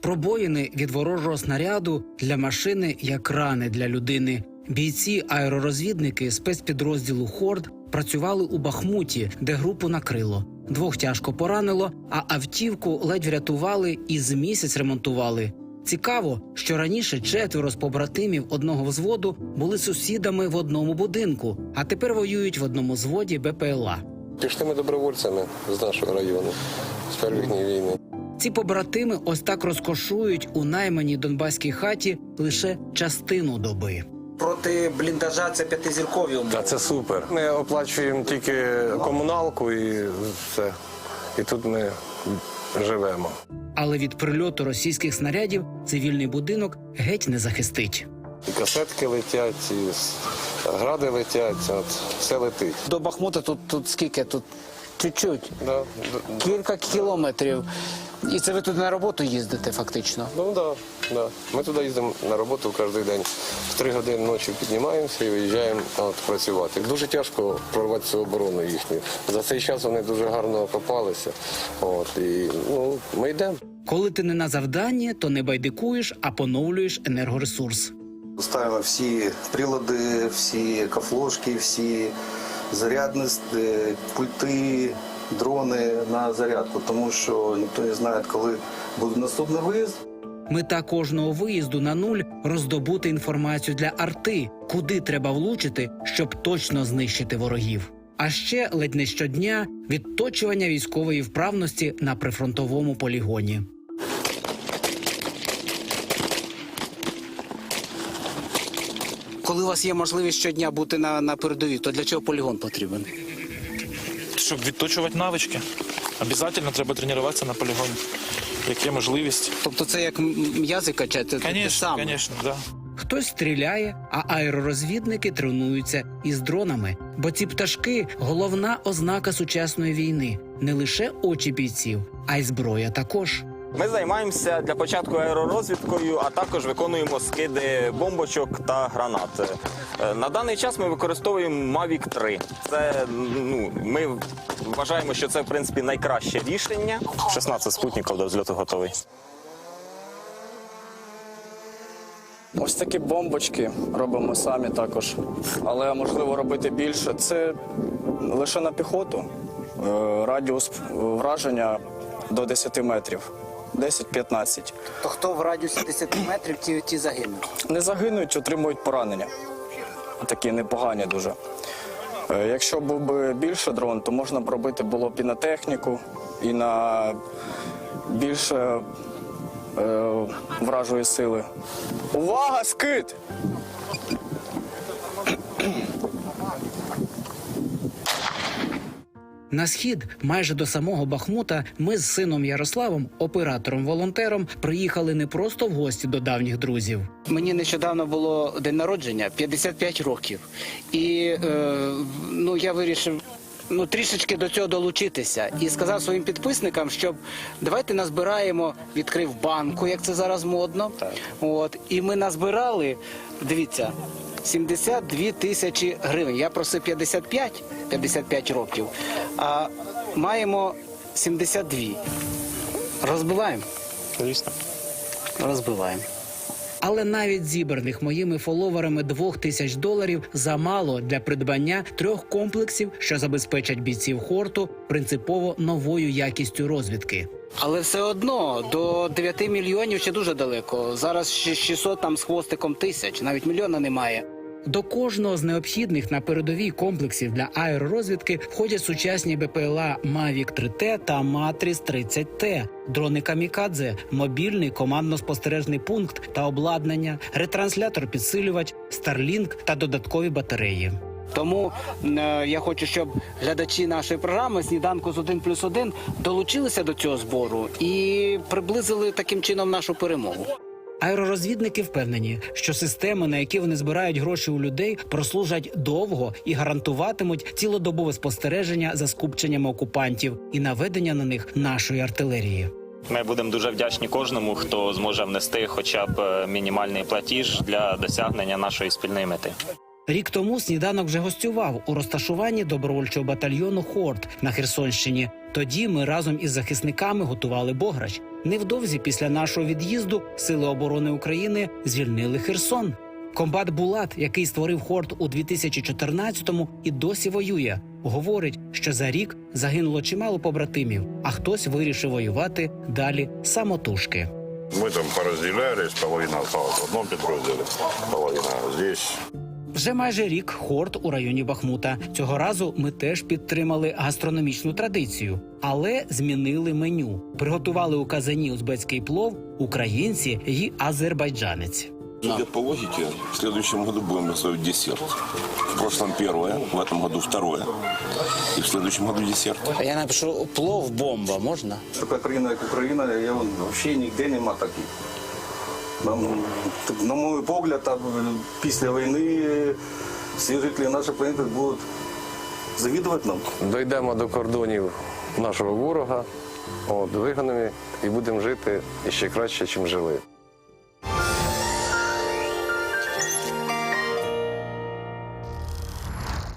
Пробоїни від ворожого снаряду для машини як рани для людини. Бійці аеророзвідники спецпідрозділу Хорд працювали у Бахмуті, де групу накрило. Двох тяжко поранило, а автівку ледь врятували і з місяць ремонтували. Цікаво, що раніше четверо з побратимів одного взводу були сусідами в одному будинку, а тепер воюють в одному зводі БПЛА. Пішли ми добровольцями з нашого району з перших днів війни. Ці побратими ось так розкошують у найманій донбаській хаті лише частину доби. Проти бліндажа це п'ятизіркові умови. Та це супер. Ми оплачуємо тільки комуналку і все. І тут ми живемо. Але від прильоту російських снарядів цивільний будинок геть не захистить. І касетки летять, і гради летять, от, все летить. До Бахмута тут, тут скільки? Тут чуть-чуть. Да, Кілька кілометрів. І це ви тут на роботу їздите, фактично. Ну да, да. Ми туди їздимо на роботу кожен день. В три години ночі піднімаємося і виїжджаємо от, працювати. Дуже тяжко прорвати цю оборону їхню. За цей час вони дуже гарно окопалися. От, і, ну, ми йдемо. Коли ти не на завданні, то не байдикуєш, а поновлюєш енергоресурс. Ставили всі прилади, всі кафложки, всі зарядні е, пульти, дрони на зарядку, тому що ніхто не знає, коли буде наступний виїзд. Мета кожного виїзду на нуль роздобути інформацію для арти, куди треба влучити, щоб точно знищити ворогів. А ще ледь не щодня відточування військової вправності на прифронтовому полігоні. Коли у вас є можливість щодня бути на, на передовій, то для чого полігон потрібен? Щоб відточувати навички. Обязательно треба тренуватися на полігоні. Як є можливість. Тобто це як м'язи качати, Звісно, звісно, да. Хтось стріляє, а аеророзвідники тренуються із дронами. Бо ці пташки головна ознака сучасної війни не лише очі бійців, а й зброя також. Ми займаємося для початку аеророзвідкою, а також виконуємо скиди бомбочок та гранат. Е, На даний час ми використовуємо Mavic 3. Це ну ми вважаємо, що це в принципі найкраще рішення. 16 спутників до взльоту готовий. Ось такі бомбочки робимо самі також. Але можливо робити більше. Це лише на піхоту. Е, Радіус враження до 10 метрів. 10-15. То хто в радіусі 10 метрів, ті, ті загинуть. Не загинуть, отримують поранення. Такі непогані дуже. Е, Якщо був би більше дрон, то можна б робити було б і на техніку, і на більше е, вражої сили. Увага, скид! На схід, майже до самого Бахмута, ми з сином Ярославом, оператором-волонтером, приїхали не просто в гості до давніх друзів. Мені нещодавно було день народження 55 років, і е, ну я вирішив. Ну, трішечки до цього долучитися і сказав своїм підписникам, щоб давайте назбираємо, відкрив банку, як це зараз модно. От і ми назбирали. Дивіться, 72 тисячі гривень. Я просив 55, 55 років, а маємо 72. Розбиваємо? Звісно. Розбиваємо. Але навіть зібраних моїми фоловерами двох тисяч доларів замало для придбання трьох комплексів, що забезпечать бійців хорту принципово новою якістю розвідки. Але все одно до 9 мільйонів ще дуже далеко. Зараз ще 600 там з хвостиком тисяч, навіть мільйона немає. До кожного з необхідних на передовій комплексів для аеророзвідки входять сучасні БПЛА Mavic 3T та Matrix 30T, дрони Камікадзе, мобільний командно-спостережний пункт та обладнання, ретранслятор-підсилювач, Starlink та додаткові батареї. Тому е, я хочу, щоб глядачі нашої програми сніданку з 1 плюс 1 долучилися до цього збору і приблизили таким чином нашу перемогу. Аеророзвідники впевнені, що системи, на які вони збирають гроші у людей, прослужать довго і гарантуватимуть цілодобове спостереження за скупченнями окупантів і наведення на них нашої артилерії. Ми будемо дуже вдячні кожному, хто зможе внести хоча б е, мінімальний платіж для досягнення нашої спільної мети. Рік тому сніданок вже гостював у розташуванні добровольчого батальйону Хорт на Херсонщині. Тоді ми разом із захисниками готували Бограч. Невдовзі після нашого від'їзду Сили оборони України звільнили Херсон. Комбат Булат, який створив хорт у 2014-му і досі воює, говорить, що за рік загинуло чимало побратимів, а хтось вирішив воювати далі самотужки. Мы там поразделялись, половина осталась в одном подрозділі, половина здесь. Вже майже рік хорт у районі Бахмута. Цього разу ми теж підтримали гастрономічну традицію, але змінили меню. Приготували у казані узбецький плов, українці і азербайджанець. Судя по логике, в следующем году будем готовить десерт. В прошлом первое, в этом году второе. И в следующем году десерт. Я напишу плов бомба, можна? Така країна, як Україна, я вон, взагалі ніде нема таких. На мій погляд, там, після війни всі жителі нашої планети будуть завідувати нам. Дійдемо до кордонів нашого ворога, от, вигонимо і будемо жити ще краще, ніж жили.